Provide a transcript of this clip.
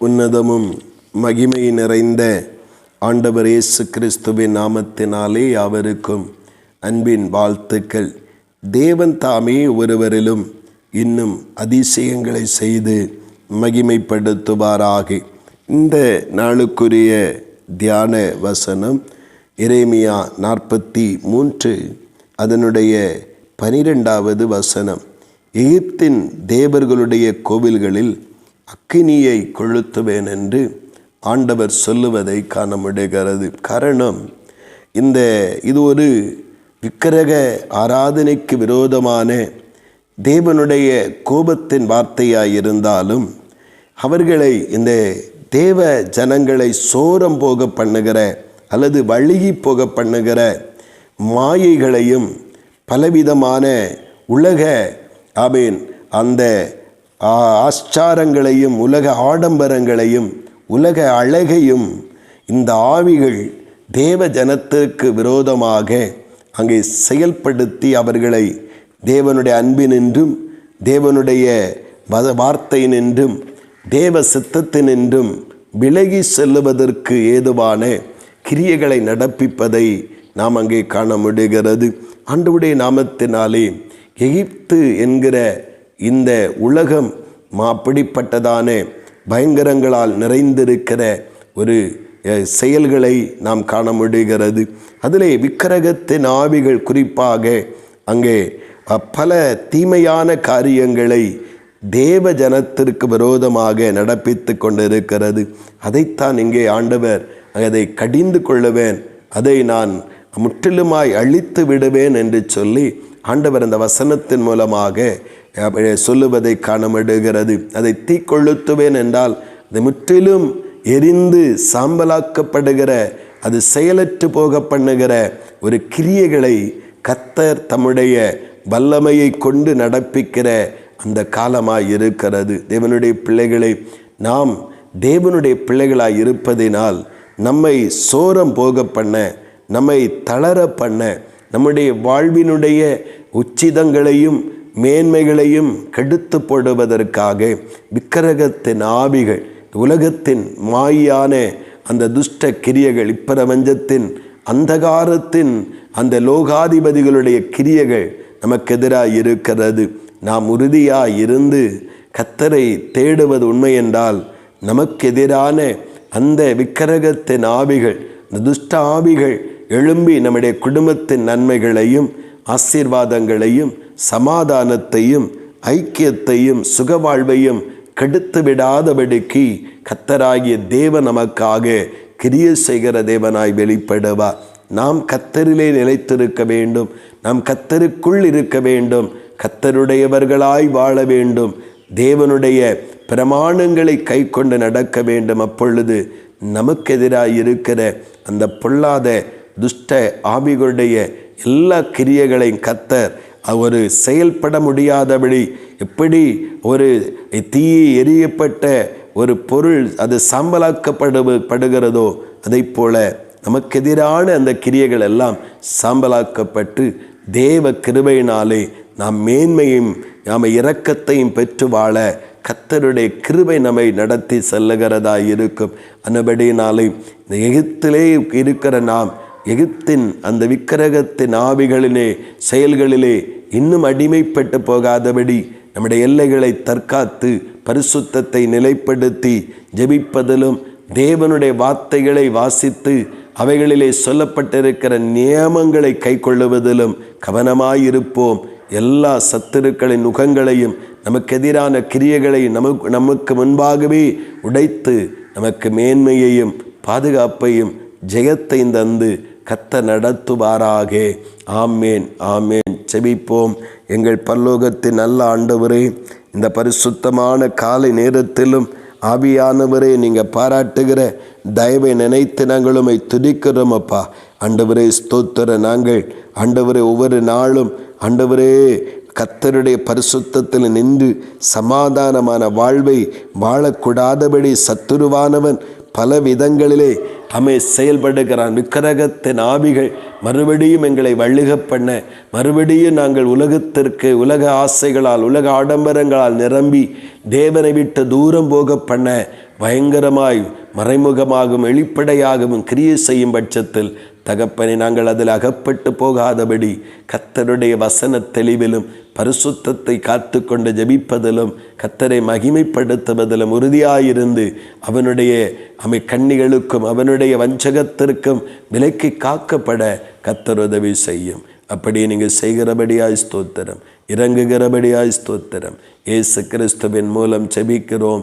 உன்னதமும் மகிமை நிறைந்த ஆண்டவர் இயேசு கிறிஸ்துவின் நாமத்தினாலே அவருக்கும் அன்பின் வாழ்த்துக்கள். தேவன் தாமே ஒருவரிலும் இன்னும் அதிசயங்களை செய்து மகிமைப்படுத்துவாராக. இந்த நாளுக்குரிய தியான வசனம் இறைமையா நாற்பத்தி மூன்று அதனுடைய பனிரெண்டாவது வசனம். எகிப்தின் தேவர்களுடைய கோவில்களில் அக்கினியை கொளுத்துவேன் என்று ஆண்டவர் சொல்லுவதை காண முடிகிறது காரணம் இந்த இது ஒரு விக்கிரக ஆராதனைக்கு விரோதமான தேவனுடைய கோபத்தின் வார்த்தையாயிருந்தாலும் அவர்களை இந்த தேவ ஜனங்களை சோரம் போக பண்ணுகிற அல்லது வழுகி போக பண்ணுகிற மாயைகளையும் பலவிதமான உலக ஆமீன் அந்த ஆச்சாரங்களையும் உலக ஆடம்பரங்களையும் உலக அழகையும் இந்த ஆவிகள் தேவ ஜனத்திற்கு விரோதமாக அங்கே செயல்படுத்தி அவர்களை தேவனுடைய அன்பினின்றும் தேவனுடைய வத வார்த்தையினின்றும் தேவ சித்தத்தினின்றும் விலகி செல்லுவதற்கு ஏதுவான கிரியைகளை நடப்பிப்பதை நாம் அங்கே காண முடிகிறது. ஆண்டவுடைய நாமத்தினாலே எகிப்து என்கிற இந்த உலகம் மாப்பிடிப்பட்டதான பயங்கரங்களால் நிறைந்திருக்கிற ஒரு செயல்களை நாம் காண முடிகிறது அதிலே விக்கிரகத்தின் ஆவிகள் குறிப்பாக அங்கே பல தீமையான காரியங்களை தேவ ஜனத்திற்கு விரோதமாக நடப்பித்து கொண்டிருக்கிறது. அதைத்தான் இங்கே ஆண்டவர் அதை கடிந்து கொள்ளுவேன். அதை நான் முற்றிலுமாய் அழித்து விடுவேன் என்று சொல்லி ஆண்டவர் அந்த வசனத்தின் மூலமாக சொல்லுவதை காணமிடுகிறது. அதை தீக்கொளுத்துவேன் என்றால் அது முற்றிலும் எரிந்து சாம்பலாக்கப்படுகிற அது செயலற்று போக பண்ணுகிற ஒரு கிரியைகளை கத்தர் தம்முடைய வல்லமையை கொண்டு நடப்பிக்கிற அந்த காலமாக இருக்கிறது தேவனுடைய பிள்ளைகளை நாம் தேவனுடைய பிள்ளைகளாக இருப்பதினால் நம்மை சோரம் போக பண்ண நம்மை தளர பண்ண நம்முடைய வாழ்வினுடைய உச்சிதங்களையும் மேன்மைகளையும் கெடுத்து போடுவதற்காக விக்கிரகத்தின் ஆவிகள் உலகத்தின் மாயான அந்த துஷ்ட கிரியைகள் இப்பிரபஞ்சத்தின் அந்தகாரத்தின் அந்த லோகாதிபதிகளுடைய கிரியைகள் நமக்கு எதிராக இருக்கிறது. நாம் உறுதியாக இருந்து கத்தரை தேடுவது உண்மை என்றால் நமக்கு எதிரான அந்த விக்கிரகத்தின் ஆவிகள் இந்த துஷ்ட ஆவிகள் எழும்பி நம்முடைய குடும்பத்தின் நன்மைகளையும் ஆசீர்வாதங்களையும் சமாதானத்தையும் ஐக்கியத்தையும் சுகவாழ்வையும் கெடுத்து விடாதபடிக்கு கத்தராகிய தேவ நமக்காக கிரிய செய்கிற தேவனாய் வெளிப்படுவார். நாம் கத்தரிலே நிலைத்திருக்க வேண்டும். நாம் கத்தருக்குள் இருக்க வேண்டும். கத்தருடையவர்களாய் வாழ வேண்டும். தேவனுடைய பிரமாணங்களை கை கொண்டு நடக்க வேண்டும். அப்பொழுது நமக்கு எதிராக இருக்கிற அந்த பொல்லாத துஷ்ட ஆவிகளுடைய எல்லா கிரியைகளையும் கத்தர் ஒரு செயல்பட முடியாதபடி எப்படி ஒரு தீயை எரியப்பட்ட ஒரு பொருள் அது சாம்பலாக்கப்படு படுகிறதோ அதை போல நமக்கு எதிரான அந்த கிரியைகள் எல்லாம் சாம்பலாக்கப்பட்டு தேவ கிருபையினாலே நாம் மேன்மையும் நாம் இரக்கத்தையும் பெற்று வாழ கத்தருடைய கிருபை நம்மை நடத்தி செல்லுகிறதா இருக்கும் அன்னபடியினாலே இந்த எகிப்திலே இருக்கிற நாம் எகிப்தின் அந்த விக்கிரகத்தின் ஆவிகளிலே செயல்களிலே இன்னும் அடிமைப்பட்டு போகாதபடி நம்முடைய எல்லைகளை தற்காத்து பரிசுத்தத்தை நிலைப்படுத்தி ஜெபிப்பதிலும் தேவனுடைய வார்த்தைகளை வாசித்து அவைகளிலே சொல்லப்பட்டிருக்கிற நியமங்களை கைக்கொள்ளுவதிலும் கவனமாயிருப்போம். எல்லா சத்துருக்களின் முகங்களையும் நமக்கு எதிரான கிரியைகளை நமக்கு நமக்கு முன்பாகவே உடைத்து நமக்கு மேன்மையையும் பாதுகாப்பையும் ஜெயத்தையும் தந்து கத்த நடத்துவாராக. ஆமேன் ஆமேன். செபிப்போம் எங்கள் பல்லோகத்தின் நல்ல ஆண்டவரே இந்த பரிசுத்தமான காலை நேரத்திலும் ஆவியானவரே நீங்கள் பாராட்டுகிற தயவை நினைத்து நாங்கள் உமை துதிக்கிறோம் அப்பா. ஆண்டவரே ஸ்தோத்திர நாங்கள். ஆண்டவரே ஒவ்வொரு நாளும் ஆண்டவரே கத்தருடைய பரிசுத்தத்தில் நின்று சமாதானமான வாழ்வை வாழக்கூடாதபடி சத்துருவானவன் பல விதங்களிலே அமை செயல்படுகிறான். விக்கிரகத்தின் ஆவிகள் மறுபடியும் எங்களை வள்ளுக பண்ண மறுபடியும் நாங்கள் உலகத்திற்கு உலக ஆசைகளால் உலக ஆடம்பரங்களால் நிரம்பி தேவனை விட்டு தூரம் போக பண்ண பயங்கரமாய் மறைமுகமாகவும் வெளிப்படையாகவும் கிரியை செய்யும் பட்சத்தில் தகப்பனை நாங்கள் அதில் அகப்பட்டு போகாதபடி கத்தருடைய வசன தெளிவிலும் பரிசுத்தத்தை காத்து கொண்டு ஜெபிப்பதிலும் கத்தரை மகிமைப்படுத்துவதிலும் உறுதியாயிருந்து அவனுடைய அமை கண்ணிகளுக்கும் அவனுடைய வஞ்சகத்திற்கும் விலைக்கு காக்கப்பட கத்தர் உதவி செய்யும். அப்படி நீங்கள் செய்கிறபடியாய் ஸ்தோத்திரம் இறங்குகிறபடியாய் ஸ்தோத்திரம். இயேசு கிறிஸ்துவின் மூலம் செபிக்கிறோம்